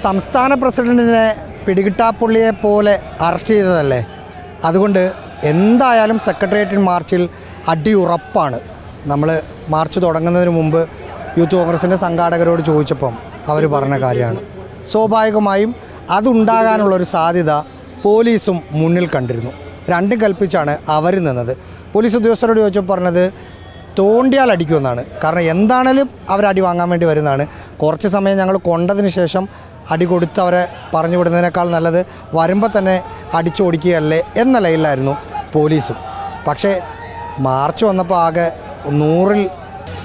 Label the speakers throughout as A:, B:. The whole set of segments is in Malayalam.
A: സംസ്ഥാന പ്രസിഡന്റിനെ പിടികിട്ടാപ്പുള്ളിയെ പോലെ അറസ്റ്റ് ചെയ്തതല്ലേ? അതുകൊണ്ട് എന്തായാലും സെക്രട്ടേറിയറ്റ് മാർച്ചിൽ അടി ഉറപ്പാണ്. നമ്മൾ മാർച്ച് തുടങ്ങുന്നതിന് മുമ്പ് യൂത്ത് കോൺഗ്രസിന്റെ സംഘാടകരോട് ചോദിച്ചപ്പം അവർ പറഞ്ഞ കാര്യമാണ്. സ്വാഭാവികമായും അതുണ്ടാകാനുള്ളൊരു സാധ്യത പോലീസും മുന്നിൽ കണ്ടിരുന്നു. രണ്ടും കൽപ്പിച്ചാണ് അവർ നിന്നത്. പോലീസ് ഉദ്യോഗസ്ഥരോട് ചോദിച്ചപ്പോൾ പറഞ്ഞത് തോണ്ടിയാൽ അടിക്കുമെന്നാണ് കാരണം എന്താണേലും അവർ അടി വാങ്ങാൻ വേണ്ടി വരുന്നതാണ്. കുറച്ച് സമയം ഞങ്ങൾ കൊണ്ടതിന് ശേഷം അടി കൊടുത്ത് അവരെ പറഞ്ഞു വിടുന്നതിനേക്കാൾ നല്ലത് വരുമ്പോൾ തന്നെ അടിച്ചോടിക്കുകയല്ലേ എന്ന ലൈനിലായിരുന്നു പോലീസും. പക്ഷേ മാർച്ച് വന്നപ്പോൾ ആകെ നൂറിൽ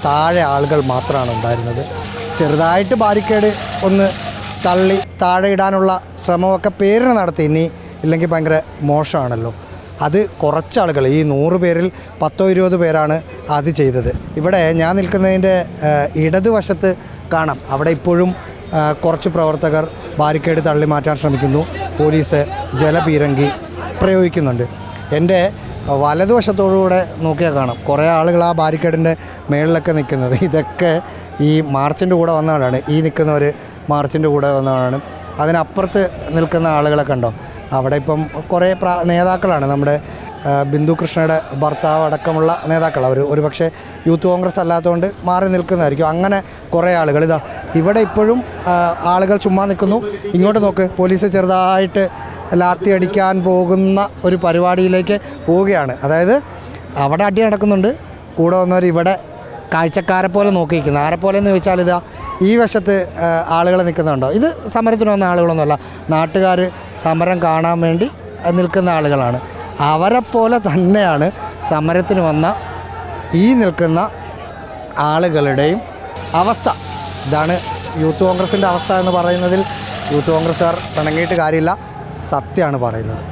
A: താഴെ ആളുകൾ മാത്രമാണ് ഉണ്ടായിരുന്നത്. ചെറുതായിട്ട് ബാരിക്കേഡ് ഒന്ന് തള്ളി താഴെ ഇടാനുള്ള ശ്രമമൊക്കെ പേരിന് നടത്തി. ഇനി ഇല്ലെങ്കിൽ ഭയങ്കര മോശമാണല്ലോ. അത് കുറച്ച് ആളുകൾ ഈ നൂറ് പേരിൽ പത്തോ ഇരുപത് പേരാണ് അത് ചെയ്തത്. ഇവിടെ ഞാൻ നിൽക്കുന്നതിന്റെ ഇടതുവശത്ത് കാണാം. അവിടെ ഇപ്പോഴും കുറച്ച് പ്രവർത്തകർ ബാരിക്കേഡ് തള്ളി മാറ്റാൻ ശ്രമിക്കുന്നു. പോലീസ് ജലപീരങ്കി പ്രയോഗിക്കുന്നുണ്ട്. എന്റെ വലതുവശത്തോടുകൂടെ നോക്കിയാൽ കാണാം. കുറേ ആളുകൾ ആ ബാരിക്കേഡിന്റെ മേളിലൊക്കെ നിൽക്കുന്നത്. ഇതൊക്കെ ഈ മാർച്ചിന്റെ കൂടെ വന്നവരാണ്. ഈ നിൽക്കുന്നവർ മാർച്ചിന്റെ കൂടെ വന്നവരാണ്. അതിനപ്പുറത്ത് നിൽക്കുന്ന ആളുകളൊക്കെ കണ്ടോ? അവിടെ ഇപ്പം കുറേ നേതാക്കളാണ് നമ്മുടെ ബിന്ദു കൃഷ്ണയുടെ ഭർത്താവ് അടക്കമുള്ള നേതാക്കൾ. അവർ ഒരുപക്ഷെ യൂത്ത് കോൺഗ്രസ് അല്ലാത്തതുകൊണ്ട് മാറി നിൽക്കുന്നതായിരിക്കും. അങ്ങനെ കുറേ ആളുകൾ. ഇതാ ഇവിടെ ഇപ്പോഴും ആളുകൾ ചുമ്മാ നിൽക്കുന്നു. ഇങ്ങോട്ട് നോക്ക് പോലീസ് ചെറുതായിട്ട് ലാത്തി അടിക്കാൻ പോകുന്ന ഒരു പരിപാടിയിലേക്ക് പോവുകയാണ്. അതായത് അവിടെ അടി നടക്കുന്നുണ്ട്. കൂടെ വന്നവർ ഇവിടെ കാഴ്ചക്കാരെ പോലെ നോക്കിയിരിക്കുന്നു. ആരെപ്പോലെ പോലെ എന്ന് ചോദിച്ചാൽ ഇതാ ഈ വശത്ത് ആളുകൾ നിൽക്കുന്നുണ്ടോ? ഇത് സമരത്തിന് വന്ന ആളുകളൊന്നുമല്ല. നാട്ടുകാർ സമരം കാണാൻ വേണ്ടി നിൽക്കുന്ന ആളുകളാണ്. അവരെപ്പോലെ പോലെ തന്നെയാണ് സമരത്തിന് വന്ന ഈ നിൽക്കുന്ന ആളുകളുടെയും അവസ്ഥ. ഇതാണ് യൂത്ത് കോൺഗ്രസിന്റെ അവസ്ഥ എന്ന് പറയുന്നതിൽ യൂത്ത് കോൺഗ്രസ്സുകാർ പിണങ്ങിയിട്ട് കാര്യമില്ല. സത്യമാണ് പറയുന്നത്.